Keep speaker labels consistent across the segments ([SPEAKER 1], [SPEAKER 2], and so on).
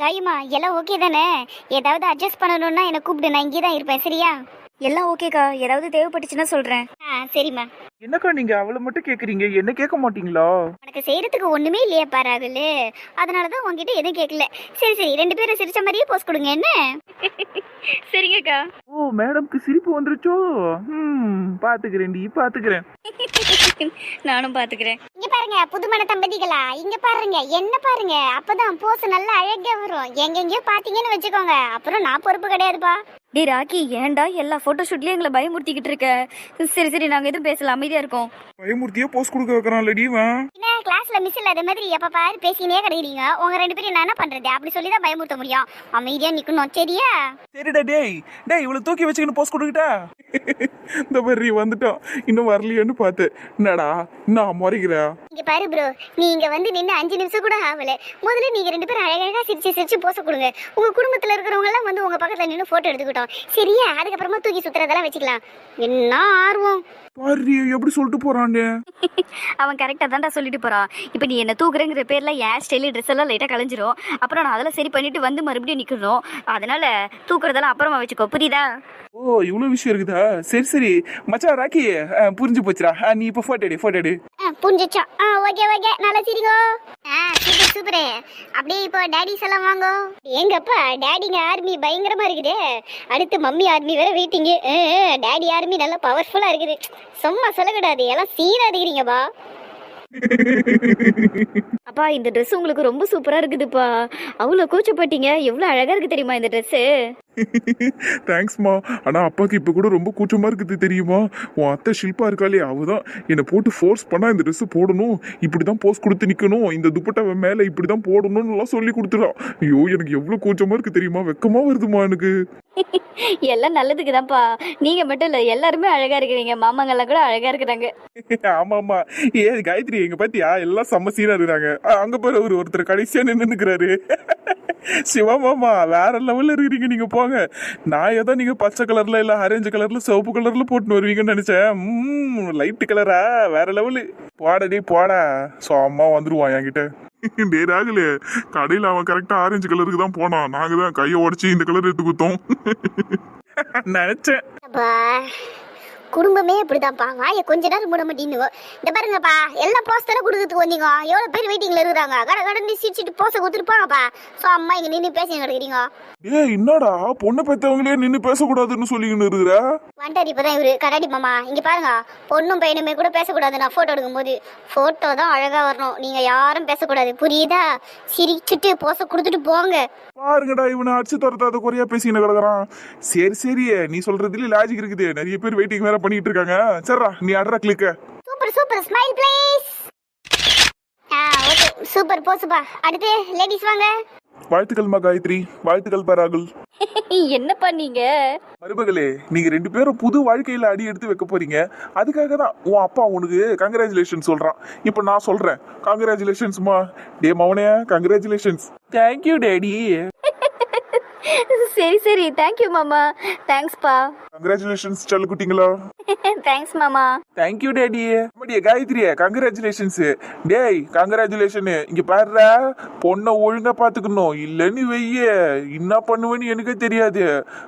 [SPEAKER 1] காயமா எல்லாம் ஓகே தானே? ஏதாவது அட்ஜஸ்ட் பண்ணணும்னா என்னை கூப்பிடு நான் இங்கே தான் இருப்பேன் சரியா?
[SPEAKER 2] எல்லாம் ஓகேக்கா ஏதாவது தேவைப்பட்டுச்சுன்னா சொல்றேன்.
[SPEAKER 1] ஆ சரிம்மா.
[SPEAKER 3] என்னக்கா நீங்க அவளை மட்டும் கேக்குறீங்க? என்ன கேட்க மாட்டீங்களா?
[SPEAKER 1] உனக்கு செய்யறதுக்கு ஒண்ணுமே இல்லையா பாராகுல அதனால தான் உங்ககிட்ட எதுவும் கேட்கல சரி சரி ரெண்டு பேரும் சிரிச்ச மாதிரியே போஸ்ட் கொடுங்க என்ன?
[SPEAKER 2] சரிங்கக்கா.
[SPEAKER 3] ஓ மேடம்க்கு சிரிப்பு வந்துருச்சோ? ம் பாத்துக்கிறேன்டி பாத்துக்கிறேன்.
[SPEAKER 2] நானும் பாத்துக்கிறேன்.
[SPEAKER 1] இங்க பாருங்க புதுமண தம்பதிகளா இங்க பாருங்க என்ன பாருங்க அப்பதான் போஸ் நல்லா அழகா வரும். எங்கெங்கயோ பாத்தீங்கன்னு வச்சுக்கோங்க அப்புறம் நான் பொறுப்பு கிடையாதுப்பா.
[SPEAKER 2] டேய் ராக்கி ஏன்டா எல்லா போட்டோ ஷூட்லயும் எங்களை பயமுறுத்திக்கிட்டு இருக்க? சரி சரி நாங்க எதுவும் பேசல அமைதியா இருக்கோம்.
[SPEAKER 3] பயமூர்த்தியே போஸ்ட் கொடுக்க வைக்கிறான் லடி இவன்.
[SPEAKER 1] என்ன கிளாஸ்ல மிஸ் இல்லாத மாதிரி எப்ப பாரு பேசினே கிடைக்கிறீங்க. உங்க ரெண்டு பேரும் நான் என்ன பண்றது? அப்படி சொல்லி தான் பயமுறுத்த முடியும். அமைதியா நிக்கணும் சரியா?
[SPEAKER 3] சரிடா டேய். டேய் இவளை தூக்கி வச்சுக்கின்னு போஸ்ட் கொடுக்கிட்டா? இந்த மாதிரி வந்துட்டான். இன்னும் வரலையோன்னு பார்த்தேன். என்னடா இன்னும் முறைகிற
[SPEAKER 1] இங்க பாரு ப்ரோ நீங்க வந்து நின்று அஞ்சு நிமிஷம் கூட ஆகல. முதல்ல நீங்க ரெண்டு பேரும் அழகழகா சிரிச்சு சிரிச்சு போச கொடுங்க. உங்க குடும்பத்துல இருக்கிறவங்க எல்லாம் வந்து உங்க பக்கத்துல நின்று போட்டோ எடுத்துக்கிட்டோம். சரியா? அதுக்கப்புறமா தூக்கி சுத்துறதெல்லாம் வச்சுக்கலாம். என்ன ஆர்வம்?
[SPEAKER 3] பாரு எப்படி சொல்லிட்டு போறான்னு
[SPEAKER 2] அவன் கரெக்டா தான்டா சொல்லிட்டு போறான். இப்போ நீ என்ன தூக்குறேங்கிற பேர்ல ஏன் ஸ்டைலு ட்ரெஸ் எல்லாம் லைட்டா கலைஞ்சிரும். அப்புறம் நான் அதெல்லாம் சரி பண்ணிட்டு வந்து மறுபடியும் நிக்கணும் அதனால தூக்குறதெல்லாம் அப்புறமா வச்சுக்கோ. புரியுதா?
[SPEAKER 3] ஓ இவ்வளவு விஷயம் இருக்குதா? சரி சரி. மச்சான் ராக்கி புரிஞ்சு போச்சுடா. நீ இப்போ போட்டோ எடு போட்டோ எடு.
[SPEAKER 1] புரிஞ்சிச்சா? Okay okay. நல்லா சிரிங்கோ. ஆ சூப்பர் சூப்பர். அப்படியே இப்போ டேடிஸ் எல்லாம் வாங்கோ. எங்கப்பா டேடிங்க ஆர்மி பயங்கரமா இருக்குதே. அடுத்து மம்மி ஆர்மி வேற வெயிட்டிங்கு டேடி ஆர்மி நல்லா பவர்ஃபுல்லா இருக்குது. சும்மா சொல்லக்கூடாது எல்லாம் சீனா இருக்கிறீங்கப்பா
[SPEAKER 2] அப்பா இந்த ட்ரெஸ் உங்களுக்கு ரொம்ப சூப்பரா இருக்குதுப்பா. அவ்வளோ கூச்சப்பட்டீங்க. எவ்வளோ அழகா இருக்கு தெரியுமா இந்த ட்ரெஸ்ஸு
[SPEAKER 4] தேங்க்ஸ்மா ஆனா அப்பாக்கு இப்ப கூட ரொம்ப கூச்சமா இருக்குது தெரியுமா? உன் அத்தை ஷில்பா இருக்காளே அவதான். என்னை போட்டு ஃபோர்ஸ் பண்ணா இந்த Dress போடணும். இப்படிதான் போஸ் கொடுத்து நிக்கணும். இந்த துப்பட்டாவை மேல இப்படிதான் போடணும்னு எல்லாம் சொல்லி கொடுத்துடா. ஐயோ எனக்கு எவ்வளவு கூச்சமா இருக்கு தெரியுமா? வெக்கமா வருதுமா எனக்கு.
[SPEAKER 2] எல்லாம் நல்லதுக்கு தான்ப்பா நீங்க மட்டும் இல்ல எல்லாருமே அழகா இருக்கிறீங்க. மாமாங்கெல்லாம் கூட அழகா இருக்கிறாங்க.
[SPEAKER 4] ஆமா ஆமா ஏ காயத்ரி எங்க பாத்தியா? எல்லாம் செம்ம சீனா இருக்கிறாங்க. அங்க போற ஒரு ஒருத்தர் கடைசியா நின்று சிவமாமா வேற லெவல்ல இருக்கிறீங்க நீங்க போங்க. நான் ஏதோ நீங்க பச்சை கலர்ல இல்ல ஆரஞ்சு கலர்ல சிவப்பு கலர்ல போட்டுன்னு வருவீங்கன்னு நினைச்சேன். லைட் கலரா வேற லெவலு போடடி போடா சோ வந்துருவான் என்கிட்ட. டே ராகுலு கடையில அவன் கரெக்டா ஆரஞ்சு கலருக்கு தான் போனான். நாங்க தான் கையை உடச்சி இந்த கலர் எடுத்து குத்தோம்.
[SPEAKER 3] நினைச்சேன்.
[SPEAKER 1] அப்பா. குடும்பமே இப்படிதான்ப்பா. வாயை கொஞ்ச நேரம் மூட மாட்டேங்குது இந்த பாருங்கப்பா எல்லா போஸ்ட் தானே கொடுக்கறதுக்கு வந்தீங்க எவ்வளோ பேர் வெயிட்டிங்ல இருக்கிறாங்க. கடை கடை சிரிச்சிட்டு போஸ்ட கொடுத்துருப்பாங்கப்பா ஸோ அம்மா இங்க நின்று பேசி கிடக்குறீங்க.
[SPEAKER 4] ஏய் என்னடா? பொண்ணு பெத்தவங்களே நின்னு பேசக்கூடாதுன்னு சொல்லிக்கின்னு இருக்கிற?
[SPEAKER 1] வந்துட்டார் இப்பதான் இவரு. கடாடி மாமா இங்க பாருங்க. பொண்ணும் பையனுமே கூட பேசக்கூடாது. நான் போட்டோ எடுக்கும்போது. போட்டோ தான் அழகா வரணும். நீங்க யாரும் பேசக்கூடாது. புரியுதா? சிரிச்சுட்டு போச கொடுத்துட்டு போங்க.
[SPEAKER 4] பாருங்கடா இவனை அடிச்சு துரத்தாத குறையா பேசிக்கின்னு கிடக்குறான். சரி சரி நீ சொல்றதுல லாஜிக் இருக்குது. நிறைய பேர் வெயிட்டிங் வேற பண்ணிட்டு இருக்காங்க சரிடா நீ அட்ரா கிளிக்க
[SPEAKER 1] super super smile please ah okay super போசுப்பா அடுத்து லேடிஸ் வாங்க.
[SPEAKER 4] வாழ்த்துக்கள்மா காயத்ரி. வாழ்த்துக்கள் பராகுல்
[SPEAKER 2] என்னப்பா நீங்க?
[SPEAKER 4] மருமகளே நீங்க ரெண்டு பேரும் புது வாழ்க்கையில அடி எடுத்து வைக்க போறீங்க. அதுக்காக தான் உன் அப்பா உனக்கு கங்க்ராச்சுலேஷன் சொல்றான். இப்போ நான் சொல்றேன். கங்க்ராச்சுலேஷன்ஸ்மா டே மவனே கங்க்ராச்சுலேஷன்ஸ்
[SPEAKER 3] தேங்க்யூ டேடி
[SPEAKER 2] சரி சரி. தேங்க்யூ மாமா. தேங்க்ஸ்ப்பா
[SPEAKER 4] கங்க்ராச்சுலேஷன்ஸ் செல்லக்குட்டிங்களா?
[SPEAKER 2] தேங்க்ஸ் மாமா.
[SPEAKER 3] தேங்க்யூ டேடி
[SPEAKER 4] அப்படியே காயத்ரி கங்க்ராச்சுலேஷன்ஸ் டேய் கங்க்ராச்சுலேஷன் இங்க பாருடா பொண்ணை ஒழுங்கா பாத்துக்கணும் இல்லன்னு வெய்ய என்ன பண்ணுவேன்னு எனக்கே தெரியாது.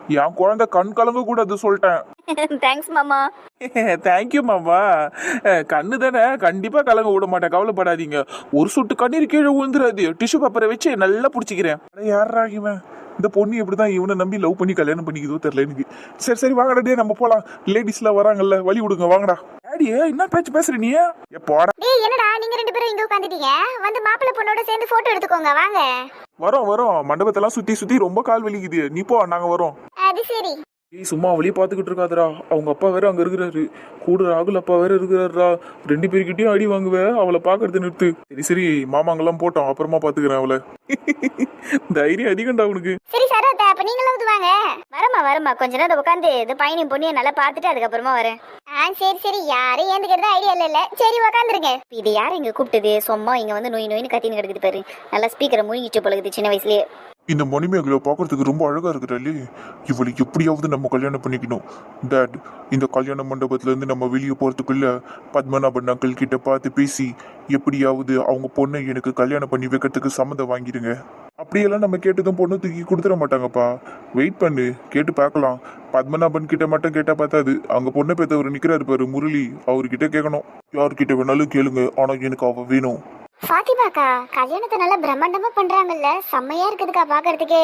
[SPEAKER 4] என் குழந்தை கண் கலங்க கூடாது சொல்லிட்டேன்.
[SPEAKER 2] தேங்க்ஸ் மாமா.
[SPEAKER 3] தேங்க்யூ மாமா. கண்ணு தானே? கண்டிப்பா கலங்க விட மாட்டேன். கவலைப்படாதீங்க. ஒரு சொட்டு கண்ணீர் கீழே விழுந்துராது டிஷ்யூ பேப்பரை வச்சு நல்லா பிடிச்சிக்கிறேன்.
[SPEAKER 4] அட யாரா இவன்? இந்த பொண்ணு எப்படிதான் இவனை நம்பி லவ் பண்ணி கல்யாணம் பண்ணிக்குதோ தெரியல எனக்கு. சரி சரி வாங்கடா டே நம்ம போலாம். லேடிஸ்லாம் வராங்கல்ல வழி விடுங்க வாங்கடா.
[SPEAKER 3] டேடி என்ன பேச்சு பேசுற நீ?
[SPEAKER 4] ஏ போடா.
[SPEAKER 1] டேய் என்னடா நீங்க ரெண்டு பேரும் இங்க உட்காந்துட்டீங்க? வந்து மாப்பிள்ளை பொண்ணோட சேர்ந்து போட்டோ எடுத்துக்கோங்க வாங்க.
[SPEAKER 4] வரோம் வரோம். மண்டபத்தெல்லாம் சுத்தி சுத்தி ரொம்ப கால் வலிக்குது. நீ போ நாங்க வரோம்.
[SPEAKER 1] அது சரி.
[SPEAKER 3] ஏய் சும்மா அவளையே பார்த்துக்கிட்டு இருக்காதரா அவங்க அப்பா வேற அங்க இருக்கிறாரு. கூட ராகுல் அப்பா வேற இருக்கிறாருடா. ரெண்டு பேர்கிட்டயும் அடி வாங்குவேன் அவளை பாக்குறது நிறுத்து.
[SPEAKER 4] சரி சரி. மாமாங்கெல்லாம் போட்டோம் அப்புறமா பாத்துக்கிறேன் அவளை.
[SPEAKER 3] தைரியம் அதிகம்டா உனக்கு.
[SPEAKER 1] சரி சார் அப்ப நீங்களும் வந்து வாங்க. வரமா வரமா. கொஞ்ச நேரம் உட்காந்து இந்த பையனையும் பொண்ணையும் நல்லா பார்த்துட்டு அதுக்கப்புறமா வரேன். ஆ சரி சரி. யாரும் ஏந்துக்கிறது ஐடியா இல்ல இல்ல. சரி உட்காந்துருங்க இது யார் இங்க கூப்பிட்டது? சும்மா இங்க வந்து நோய் நோயின்னு கத்தின்னு கிடக்குது பாரு. நல்லா ஸ்பீக்கரை முழுங்கிட்டு போலகுது சின்ன வயசுலயே.
[SPEAKER 4] இந்த மணிமேகலை பார்க்கறதுக்கு ரொம்ப அழகாக இருக்கிறாளே இவளை எப்படியாவது நம்ம கல்யாணம் பண்ணிக்கணும். டேட் இந்த கல்யாண மண்டபத்துலேருந்து நம்ம வெளியே போகிறதுக்குள்ளே பத்மநாபன் அங்கிள் கிட்ட பார்த்து பேசி எப்படியாவது அவங்க பொண்ணை எனக்கு கல்யாணம் பண்ணி வைக்கிறதுக்கு சம்மந்தம் வாங்கிடுங்க.
[SPEAKER 5] அப்படியெல்லாம் நம்ம கேட்டதும் பொண்ணு தூக்கி கொடுத்துட மாட்டாங்கப்பா. வெயிட் பண்ணு கேட்டு பார்க்கலாம். பத்மநாபன் கிட்ட மட்டும் கேட்டால் பார்த்தாது அங்கே பொண்ணை பேத்தவர் நிற்கிறாரு பாரு முரளி. அவர்கிட்ட கேட்கணும் யார்கிட்ட வேணாலும் கேளுங்க ஆனால் எனக்கு அவள் வேணும்.
[SPEAKER 1] ஃபாத்திமாக்கா கல்யாணத்தை நல்லா பிரம்மாண்டமா பண்றாங்கல்ல. செம்மையா இருக்குதுக்கா பாக்குறதுக்கு.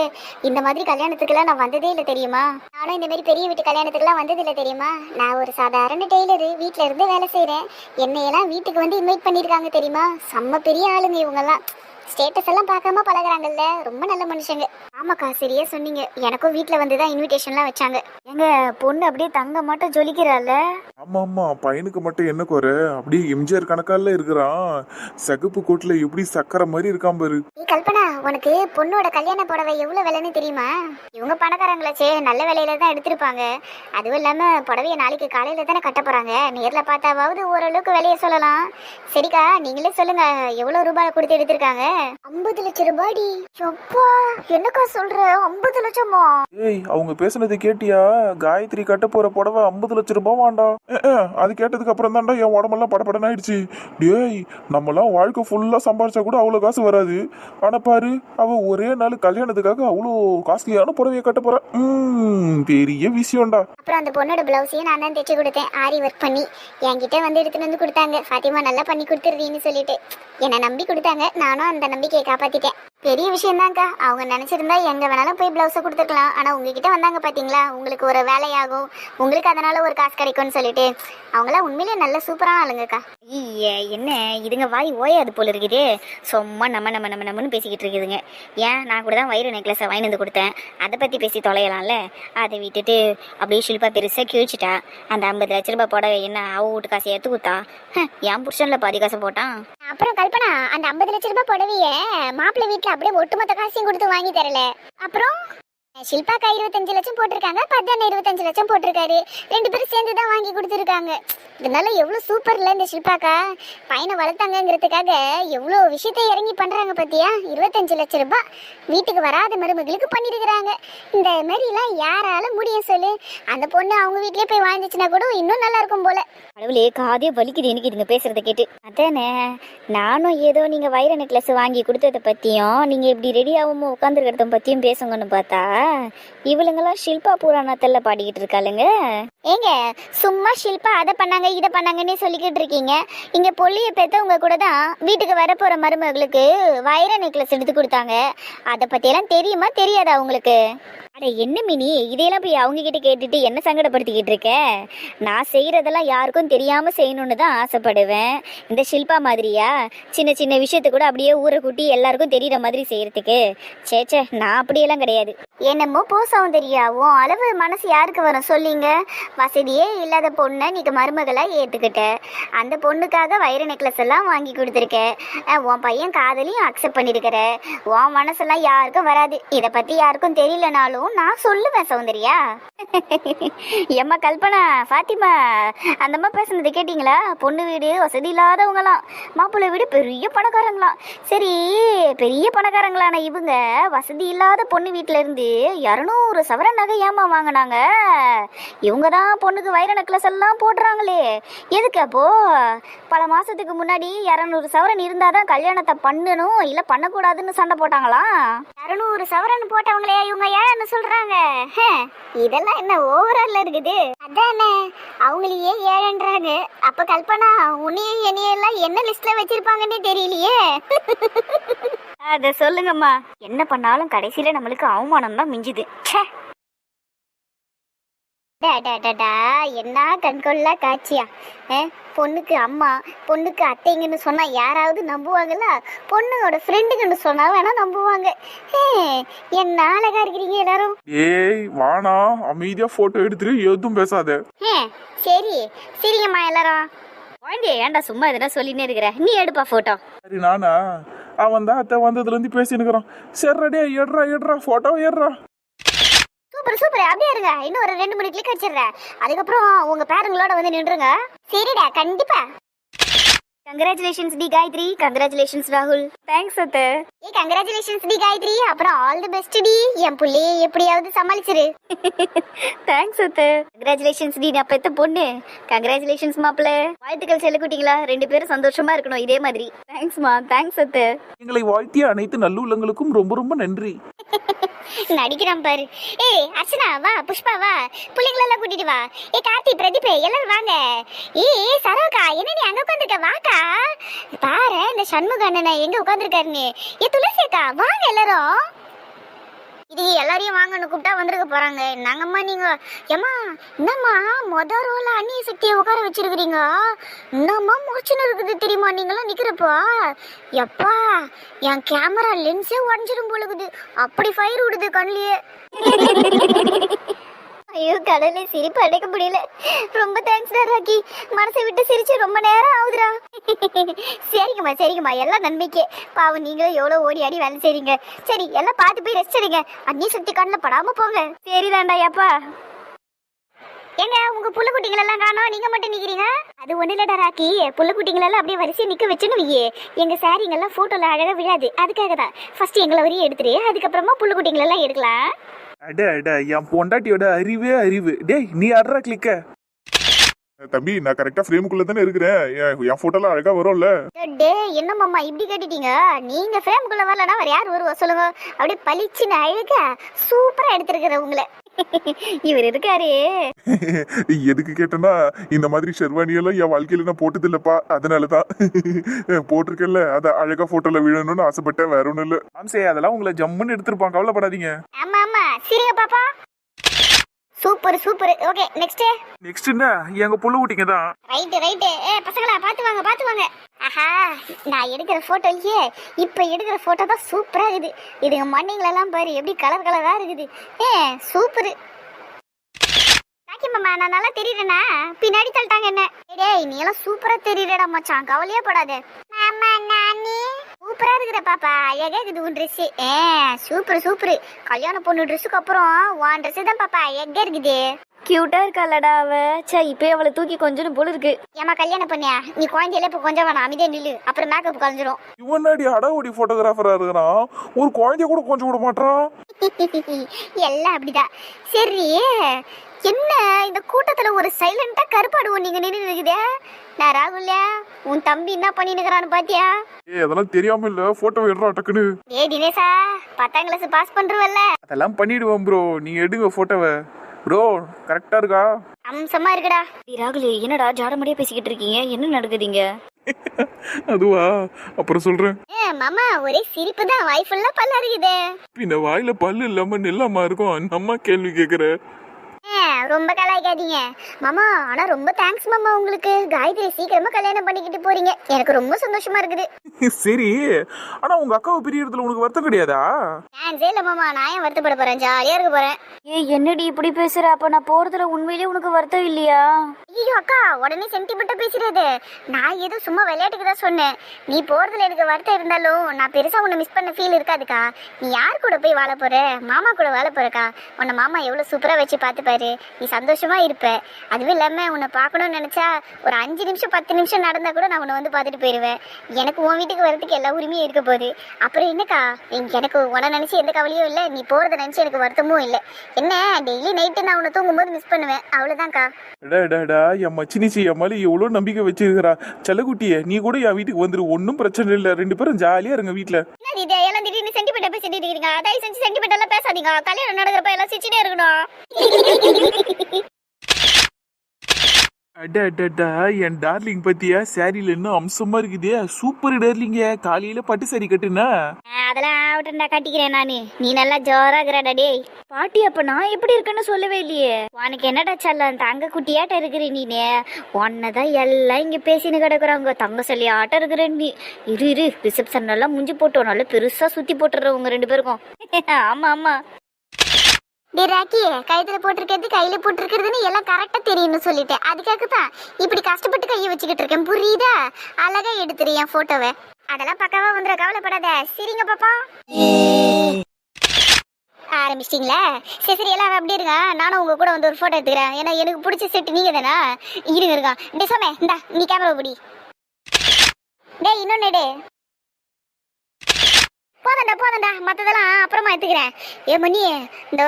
[SPEAKER 1] இந்த மாதிரி கல்யாணத்துக்குலாம் நான் வந்ததே இல்லை தெரியுமா? நானும் இந்த மாதிரி பெரிய வீட்டு கல்யாணத்துக்குலாம் வந்தது இல்லை தெரியுமா? நான் ஒரு சாதாரண டெய்லரு வீட்ல இருந்து வேலை செய்யறேன் என்னையெல்லாம் வீட்டுக்கு வந்து இன்வைட் பண்ணிருக்காங்க தெரியுமா? செம்ம பெரிய ஆளுங்க இவங்கெல்லாம். ஸ்டேட்டஸ் எல்லாம் பார்க்காம பழகுறாங்கல்ல? ரொம்ப நல்ல மனுஷங்க. ஆமாக்கா சரியா சொன்னீங்க. எனக்கும் வீட்ல வந்து தான் இன்விடேஷன்லாம் வச்சாங்க.
[SPEAKER 2] எங்க பொண்ணு அப்படியே தங்க மட்டும் ஜொலிக்கிறாள்ல
[SPEAKER 5] ஆமா ஆமா. பையனுக்கு மட்டும் என்ன குறை? அப்படியே எம்ஜிஆர் கணக்கால இருக்கிறான். சகப்பு கோட்ல எப்படி சக்கரை மாதிரி இருக்கான் பாரு.
[SPEAKER 1] நீ கல்பனா உனக்கு பொண்ணோட கல்யாண புடவை எவ்வளவு விலைன்னு தெரியுமா? இவங்க பணக்காரங்களாச்சே நல்ல விலையில தான் எடுத்திருப்பாங்க. அதுவும் இல்லாம புடவைய நாளைக்கு காலையில தானே கட்ட போறாங்க. நேர்ல பார்த்தாவது ஓரளவுக்கு விலைய சொல்லலாம். சரிக்கா நீங்களே சொல்லுங்க எவ்வளவு ரூபாய் கொடுத்து எடுத்திருக்காங்க? ஐம்பது லட்சம் ரூபாடி. எப்பா என்னக்கா சொல்ற? ஐம்பது லட்சமா?
[SPEAKER 5] ஏய் அவங்க பேசுனது கேட்டியா? காயத்ரி கட்ட போற புடவை ஐம்பது லட்சம் ரூபாய் வாண்டா. அது கேட்டதுக்கு அப்புறம் தான்டா என் உடம்பெல்லாம் படபடன்னு ஆயிடுச்சு டேய் நம்மலாம் வாழ்க்கை ஃபுல்லா சம்பாரிச்சா கூட அவ்வளவு காசு வராது. ஆனா பாரு அவ ஒரே நாள் கல்யாணத்துக்காக அவ்வளோ காஸ்ட்லியான புடவைய கட்ட போறா. பெரிய விஷயம்டா.
[SPEAKER 1] அப்புறம் அந்த பொண்ணோட பிளவுஸையும் நான் தான் தைச்சு கொடுத்தேன். ஆரி ஒர்க் பண்ணி. என்கிட்ட வந்து எடுத்துட்டு வந்து கொடுத்தாங்க. ஃபாத்திமா நல்லா பண்ணி கொடுத்துருவீன்னு சொல்லிட்டு. என்னை நம்பி கொடுத்தாங்க. நானும் அந்த நம்பிக்கையை காப்பாத்திட்டேன். பெரிய விஷயம்தான்க்கா. அவங்க நினைச்சிருந்தா எங்க வேணாலும் போய் பிளவுஸை கொடுத்துருக்கலாம். ஆனா உங்ககிட்ட வந்தாங்க பாத்தீங்களா? உங்களுக்கு ஒரு வேலையாகும். உங்களுக்கு அதனால ஒரு காசு கிடைக்கும்னு சொல்லிட்டு. அவங்களாம் உண்மையிலேயே நல்ல சூப்பரான ஆளுங்கக்கா.
[SPEAKER 2] ஐய என்ன? இதுங்க வாய் ஓயாது போல இருக்குது. சும்மா நம்ம நம்ம நம்ம நம்மன்னு பேசிக்கிட்டு இருக்குதுங்க. ஏன்? நான் கூட தான் வயிறு நெக்லஸை வாங்கி வந்து கொடுத்தேன். அதை பற்றி பேசி தொலையலாம்ல? அதை விட்டுட்டு அப்படியே ஷில்பா பெருசாக கிழிச்சிட்டா. அந்த ஐம்பது லட்ச ரூபாய் புடவை என்ன அவ வீட்டு காசை எடுத்து கொடுத்தா? என் புருஷனில் பாதி காசை போட்டான்.
[SPEAKER 1] அப்புறம் கல்பனா அந்த ஐம்பது லட்ச ரூபாய் புடவைய மாப்பிள்ளை வீட்டுல அப்படியே ஒட்டுமொத்த காசையும் கொடுத்து வாங்கி தரல. அப்புறம்? ஷில்பாக்கா இருபத்தஞ்சு லட்சம் போட்டிருக்காங்க பத்தான இருபத்தஞ்சு லட்சம் போட்டிருக்காரு. ரெண்டு பேரும் சேர்ந்து தான் வாங்கி கொடுத்துருக்காங்க. இதனால எவ்வளோ சூப்பர்ல இந்த ஷில்பாக்கா பையனை வளர்த்தாங்கங்கிறதுக்காக எவ்வளோ விஷயத்தை இறங்கி பண்ணுறாங்க பார்த்தியா இருபத்தஞ்சு லட்சம் ரூபாய். வீட்டுக்கு வராத மருமகளுக்கு பண்ணியிருக்கிறாங்க இந்த மாதிரிலாம் யாரால முடியும் சொல்லு. அந்த பொண்ணு அவங்க வீட்லேயே போய் வாழ்ந்துச்சுன்னா கூட இன்னும் நல்லா இருக்கும் போல.
[SPEAKER 2] கடவுளே காதே வலிக்குது எனக்கு இதுங்க பேசுறத கேட்டு. அதானே நானும் ஏதோ நீங்கள் வைர நெக்லஸ் வாங்கி கொடுத்ததை பற்றியும் நீங்கள் இப்படி ரெடி ஆகாம உட்காந்துருக்கிறத பற்றியும் பேசுங்கன்னு பார்த்தா இவளுங்கெல்லாம் ஷில்பா புராணத்தில் பாடிக்கிட்டு இருக்காளுங்க.
[SPEAKER 1] ஏங்க சும்மா ஷில்பா அதை பண்ணாங்க இதை பண்ணாங்கன்னே சொல்லிக்கிட்டு இருக்கீங்க. இங்க பொள்ளிய பெத்தவங்க கூட தான் வீட்டுக்கு வரப்போகிற மருமகளுக்கு வைர நெக்லஸ் எடுத்து கொடுத்தாங்க. அதை பற்றியெல்லாம் தெரியுமா தெரியாதா உங்களுக்கு?
[SPEAKER 2] அட என்ன மினி? இதையெல்லாம் போய் அவங்க கிட்ட கேட்டுட்டு என்ன சங்கடப்படுத்திக்கிட்டு இருக்க? நான் செய்யறதெல்லாம் யாருக்கும் தெரியாம செய்யணும்னு தான் ஆசைப்படுவேன். இந்த ஷில்பா மாதிரியா? சின்ன சின்ன விஷயத்தை கூட அப்படியே ஊரை கூட்டி எல்லாருக்கும் தெரியற மாதிரி செய்யறதுக்கு. சே சே நான் அப்படியெல்லாம் கிடையாது.
[SPEAKER 1] என்னமோ போ சௌந்தர்யாவும் உன் அளவு மனசு யாருக்கு வரும் சொல்லிங்க. வசதியே இல்லாத பொண்ணை நீங்கள் மருமகளாக ஏற்றுக்கிட்ட அந்த பொண்ணுக்காக வைர நெக்லஸ் எல்லாம் வாங்கி கொடுத்துருக்க. உன் பையன் காதலையும் அக்செப்ட் பண்ணியிருக்கிற உன் மனசெல்லாம் யாருக்கும் வராது. இதை பற்றி யாருக்கும் தெரியலனாலும் நான் சொல்லுவேன் சௌந்தர்யா.
[SPEAKER 2] எம்மா கல்பனா ஃபாத்திமா அந்தம்மா பேசுனது கேட்டிங்களா? பொண்ணு வீடு வசதி இல்லாதவங்களாம். மாப்பிள்ளை வீடு பெரிய பணக்காரங்களாம். சரி பெரிய பணக்காரங்களான இவங்க வசதி இல்லாத பொண்ணு வீட்டிலேருந்து இரநூறு சவரன் நகை ஏமா வாங்கினாங்க? இவங்க தான் பொண்ணுக்கு வைர நெக்லஸ் எல்லாம் போடுறாங்களே. எதுக்கு அப்போ? பல மாசத்துக்கு முன்னாடி இரநூறு சவரன் இருந்தாதான் கல்யாணத்தை பண்ணணும் இல்ல பண்ணக்கூடாதுன்னு சண்டை போட்டாங்களாம்
[SPEAKER 1] இரநூறு சவரன் போட்டவங்களே இவங்க ஏன்னு சொல்றாங்க. இதெல்லாம் என்ன ஓவரால் இருக்குது? அதானே அவங்களையே ஏழன்றாங்க. அப்ப கல்பனா உன்னையும் என்னையெல்லாம் என்ன லிஸ்ட்ல வச்சிருப்பாங்கன்னே தெரியலையே.
[SPEAKER 2] அத சொல்லுங்கம்மா. என்ன பண்ணாலும் கடைசியில நம்மளுக்கு அவமானம் தான் மிஞ்சுது. ச்சே.
[SPEAKER 1] டா, டா, டா, டா, என்ன கண்கொள்ளா காட்சியா? பொண்ணுக்கு அம்மா பொண்ணுக்கு அத்தைங்கன்னு சொன்னா யாராவது நம்புவாங்களா? பொண்ணுயோட ஃப்ரெண்டுங்கன்னு சொன்னா வேணா நம்புவாங்க. ஹே, என்ன அழகா இருக்கிறீங்க எல்லாரும்.
[SPEAKER 5] ஏய் வானா அமைதியா போட்டோ எடுத்துரு எதுவும் பேசாத.
[SPEAKER 1] ஹே, சரி சரிங்கம்மா எல்லாரும்.
[SPEAKER 2] குழந்தைய ஏன்டா சும்மா எதனா சொல்லினே இருக்கிற? நீ எடுப்பா போட்டோ
[SPEAKER 5] சரி நானா? அவன் தான் அத்தை வந்ததுல இருந்து பேசினுக்கிறான் சரிடே எடுறா எடுறா போட்டோ எடுறா.
[SPEAKER 1] Super super. அப்படியே இருங்க. இன்னும் ஒரு ரெண்டு மூணு கிளிக் அடிச்சிடுறேன். அதுக்கப்புறம் உங்க பேரங்களோட வந்து நின்றுங்க சரிடா கண்டிப்பா.
[SPEAKER 2] கங்க்ராச்சுலேஷன்ஸ் டி காயத்ரி கங்க்ராச்சுலேஷன்ஸ் ராகுல் தேங்க்ஸ் அத்தை
[SPEAKER 1] ஏ கங்க்ராச்சுலேஷன்ஸ் டி காயத்ரி அப்புறம் ஆல் தி பெஸ்ட் டி என் புள்ளைய எப்படியாவது சமாளிச்சிரு
[SPEAKER 2] தேங்க்ஸ் அத்தை கங்க்ராச்சுலேஷன்ஸ் டி நான் பெத்த பொண்ணு கங்க்ராச்சுலேஷன்ஸ் மாப்பிள்ள வாழ்த்துக்கள் செல்லக்குட்டிங்களா ரெண்டு பேரும் சந்தோஷமா இருக்கணும் இதே மாதிரி தேங்க்ஸ்மா தேங்க்ஸ் அத்தை
[SPEAKER 4] எங்களை வாழ்த்திய அனைத்து நல்லுள்ளங்களுக்கும் ரொம்ப ரொம்ப நன்றி.
[SPEAKER 1] நடிக்கிறான் பாரு. ஏய் அர்ச்சனா வா புஷ்பா வா. பிள்ளைங்களெல்லாம் கூட்டிட்டு வா. ஏ கார்த்தி பிரதீப் எல்லாரும் வாங்க. ஏய் சரோகா என்ன நீ அங்க உட்காந்துருக்க வாக்கா. பாரு இந்த சண்முக அண்ணனை எங்க உட்காந்துருக்காருன்னு ஏ துளசி அக்கா வாங்க எல்லாரும். இது எல்லாரையும் வாங்கன்னு கூப்பிட்டா வந்திருக்க போறாங்க. நாங்கம்மா நீங்க? ஏம்மா என்னம்மா மொத ரோல அந்நிய சக்தியை உட்கார வச்சிருக்கிறீங்க? என்னம்மா மோச்சனை இருக்குது தெரியுமா? நீங்களாம் நிக்கிறப்போ. எப்பா என் கேமரா லென்ஸே உடஞ்சிரும் போலுக்குது. அப்படி ஃபயர் விடுது கண்ணிலேயே. ஐயோ கடலே சிரிப்பு அடைக்க முடியல. ரொம்ப தேங்க்ஸ்டா ராக்கி மனசை விட்டு சிரிச்சு ரொம்ப நேரம் ஆகுதுடா. சரிங்கம்மா சரிங்கம்மா. எல்லாம் நன்மைக்கே. பாவம் நீங்களும் எவ்வளோ ஓடி ஆடி வேலை செய்றீங்க. சரி எல்லாம் பார்த்து போய் ரெஸ்ட் எடுங்க. அந்நிய சுத்தி கண்ணில் படாம போங்க.
[SPEAKER 2] சரிதான்டா அப்பா
[SPEAKER 1] ஏங்க உங்க புள்ள குட்டிங்களெல்லாம் காணோம். நீங்க மட்டும் நிக்கிறீங்க? அது ஒண்ணு இல்லடா ராக்கி. புள்ள குட்டிங்களெல்லாம் அப்படியே வரிசையா நிக்க வச்சுன்னு வையே. எங்க சாரிங்கெல்லாம் போட்டோல அழகா விழாது. அதுக்காக தான். ஃபர்ஸ்ட் எங்களை வரையும் எடுத்துரு. அதுக்கப்புறமா புள்ள குட்டிங்களெல்லாம் எடுக்கலாம்.
[SPEAKER 4] அட அட என் பொண்டாட்டியோட அறிவே அறிவு. டேய் நீ அட்ரா கிளிக்க
[SPEAKER 5] தம்பி நான் கரெக்டா ஃப்ரேமுக்குள்ள தானே இருக்கிறேன். என் போட்டோலாம் அழகா வரும்ல?
[SPEAKER 1] டே என்ன மாமா இப்படி கேட்டுட்டீங்க? நீங்க ஃப்ரேம்குள்ள வரலனா வேற யார் வருவா சொல்லுங்க. அப்படியே பளிச்சுன்னு அழகா. சூப்பரா எடுத்திருக்கிற உங்களை.
[SPEAKER 2] இவர் இருக்காரு.
[SPEAKER 5] எதுக்கு கேட்டேன்னா இந்த மாதிரி ஷெர்வானி எல்லாம் என் வாழ்க்கையில நான் போட்டது இல்லப்பா அதனாலதான் போட்டிருக்கேன்ல. அத அழகா போட்டோல விழணும்னு ஆசைப்பட்டேன் வேற ஒண்ணும் இல்ல.
[SPEAKER 4] மாம்சே அதெல்லாம் உங்களை ஜம்முன்னு எடுத்திருப்பான் கவலைப்படாதீங்க.
[SPEAKER 1] ஆமா ஆமா. சரிங்க பாப்பா. Super super. Okay next
[SPEAKER 4] next என்ன எங்க புள்ள குட்டிங்க தான்.
[SPEAKER 1] ரைட் ரைட் ஏ பசங்களா பாத்து வாங்க பாத்து வாங்க ஆஹா நான் எடுக்கிற போட்டோ இல்லையே இப்ப எடுக்கிற போட்டோ தான் சூப்பரா இருக்குது. இதுங்க மண்ணிங்கள எல்லாம் பாரு எப்படி கலர் கலரா இருக்குது. ஏ சூப்பர் மாமா நான் நல்லா தெரியுறேனா? பின்னாடி தள்ளிட்டாங்க என்ன? டேய் நீ எல்லாம் சூப்பரா தெரியுறடா மச்சான். கவலையே படாத. சூப்பரா இருக்கிற பாப்பா. அழகா இருக்குது உன் ட்ரெஸ் ஏ சூப்பர் சூப்பர் கல்யாண பொண்ணு ட்ரெஸ்ஸுக்கு அப்புறம் உன் ட்ரெஸ் தான் பாப்பா. எங்க இருக்குது?
[SPEAKER 2] கியூட்டா இருக்காளடா அவ. சே இப்போ அவளை தூக்கி கொஞ்சம் போல இருக்கு.
[SPEAKER 1] ஏமா கல்யாணம் பண்ணியா? நீ குழந்தையில இப்ப கொஞ்சம் வேணாம். அமைதியா நில்லு. அப்புறம் மேக்கப் கலைஞ்சிரும்.
[SPEAKER 4] இவனாடி அடகுடி போட்டோகிராஃபரா இருக்கிறான் ஒரு குழந்தைய கூட கொஞ்சம் விட மாட்டான்
[SPEAKER 1] எல்லாம் அப்படிதான். சரி. என்ன இந்த கூட்டத்துல ஒரு சைலண்டா கருப்பாடுவோம் நீங்க நின்று இருக்குதே நான் ராகுல்யா உன் தம்பி என்ன பண்ணினுக்கிறான்னு பாத்தியா?
[SPEAKER 5] ஏய் அதெல்லாம் தெரியாம இல்ல போட்டோ எடுறா டக்குன்னு.
[SPEAKER 1] ஏ தினேஷா பத்தாம் கிளாஸ் பாஸ் பண்றவல்ல.
[SPEAKER 4] அதெல்லாம் பண்ணிடுவோம் ப்ரோ நீங்க எடுங்க போட்டோவை ப்ரோ கரெக்டா இருக்கா?
[SPEAKER 1] அம்சமா இருக்குடா.
[SPEAKER 2] ராகுல் என்னடா ஜாடமடியா பேசிக்கிட்டு இருக்கீங்க? என்ன நடக்குதுங்க?
[SPEAKER 4] அதுவா? அப்புறம் சொல்றேன்.
[SPEAKER 1] ஏ மாமா ஒரே சிரிப்பு தான். வாய் ஃபுல்லா பல்லா இருக்குதே
[SPEAKER 4] பின்ன வாயில பல்லு இல்லாம நெல்லாம இருக்கும்? அம்மா கேள்வி கேக்குற.
[SPEAKER 1] ரொம்ப கலாய்க்காதீங்க. மாமா ஆனா ரொம்ப தேங்க்ஸ் மாமா உங்களுக்கு. காயத்ரி சீக்கிரமா கல்யாணம் பண்ணிக்கிட்டு போறீங்க. எனக்கு ரொம்ப சந்தோஷமா இருக்குது.
[SPEAKER 4] சரி. ஆனா உங்க அக்காவை பிரியறதுல உனக்கு வருத்தம் கிடையாதா?
[SPEAKER 1] சான்ஸே இல்ல மாமா நான் ஏன் வருத்தப்பட போறேன்? ஜாலியா இருக்க போறேன்.
[SPEAKER 2] ஏய் என்னடி இப்படி பேசுற? அப்ப நான் போறதுல உண்மையிலேயே உனக்கு வருத்தம் இல்லையா?
[SPEAKER 1] ஐயோ அக்கா உடனே சென்டிமெண்ட்டா பேசுறது நான் ஏதோ சும்மா விளையாட்டுக்கு தான் சொன்னேன். நீ போறதுல எனக்கு வருத்தம் இருந்தாலும் நான் பெருசா உன்னை மிஸ் பண்ண ஃபீல் இருக்காதுக்கா. நீ யார் கூட போய் வாழ போற? மாமா கூட வாழ போறக்கா? உன்னை மாமா எவ்வளவு சூப்பரா வச்சு பார்த்துப்பாரு நீ சந்தோஷமா இருப்ப. அதுவும் இல்லாம உன்னை பார்க்கணும்னு நினைச்சா ஒரு அஞ்சு நிமிஷம் பத்து நிமிஷம் நடந்தா கூட நான் உன்னை வந்து பார்த்துட்டு போயிடுவேன் எனக்கு உன் வீட்டுக்கு வரதுக்கு எல்லா உரிமையும் இருக்க போகுது. அப்புறம் என்னக்கா? எனக்கு உன்னை நினைச்சு எந்த கவலையும் இல்லை. நீ போறத நினைச்சு எனக்கு வருத்தமும் இல்லை. என்ன? டெய்லி நைட்டு நான் உன்னை தூங்கும்போது மிஸ் பண்ணுவேன். அவ்வளவுதான்க்கா.
[SPEAKER 4] டா, என் மச்சினிச்சி என் மேல எவ்வளவு நம்பிக்கை வச்சிருக்கிறா. செல்லக்குட்டியே நீ கூட என் வீட்டுக்கு வந்துரு. ஒன்னும் பிரச்சனை இல்ல. ரெண்டு பேரும் ஜாலியா இருங்க
[SPEAKER 1] இது? எல்லாம் திடீர்னு சென்டிமெண்டா பேசிட்டு இருக்கீங்க. தயவு செஞ்சு சென்டிமெண்ட் எல்லாம் பேசாதீங்க. கல்யாணம் நடக்கிறப்ப எல்லாம் சிரிச்சுட்டே இருக்கணும்.
[SPEAKER 4] அட அடடா என் டார்லிங் பத்தியா? சாரில இன்னும் அம்சமா இருக்குதே. சூப்பர் டார்லிங்க காலையில பட்டு சாரி கட்டுனா?
[SPEAKER 1] அதெல்லாம் ஆகட்டும் நான் கட்டிக்கிறேன் நானு. நீ நல்லா ஜோரா இருக்கிறடா டேய்.
[SPEAKER 2] பாட்டி அப்ப நான் எப்படி இருக்கேன்னு சொல்லவே இல்லையே.
[SPEAKER 1] உனக்கு என்னடா செல்லம்? தங்க குட்டியாட்ட இருக்கிற நீனே உன்னதான் எல்லாம் இங்க பேசின்னு கிடக்குறாங்க. தங்க சொல்லி ஆட்டம் இருக்கிற நீ.
[SPEAKER 2] இரு இரு. ரிசப்ஷன் எல்லாம் முஞ்சி போட்டோம். நல்லா பெருசா சுத்தி போட்டுறோம் உங்க ரெண்டு பேருக்கும். ஆமா ஆமா.
[SPEAKER 1] டே ராக்கி போட்டிருக்கிறது கையில போட்டிருக்கிறதுன்னு எல்லாம் கரெக்டா தெரியும்னு சொல்லிட்டேன். அதுக்காக தான் இப்படி கஷ்டப்பட்டு கையை வச்சுக்கிட்டு இருக்கேன். புரியுதா? அழகா எடுத்துரு என் போட்டோவை அதெல்லாம் பக்காவா வந்துட கவலைப்படாத. சரிங்க பாப்பா. ஆரம்பிச்சிட்டிங்களா? சரி சரி எல்லாரும் அப்படி இருங்க நானும் உங்க கூட வந்து ஒரு போட்டோ எடுத்துக்கிறேன். ஏன்னா எனக்கு பிடிச்ச செட் நீங்க தானே? இருங்க இருக்கா டே சோமே இந்தா நீ கேமரா பிடி. டேய் இன்னொன்னு டே போதண்டா போதண்டா. மத்ததெல்லாம் அப்புறமா எடுத்துக்கிறேன். ஏ மணி இந்த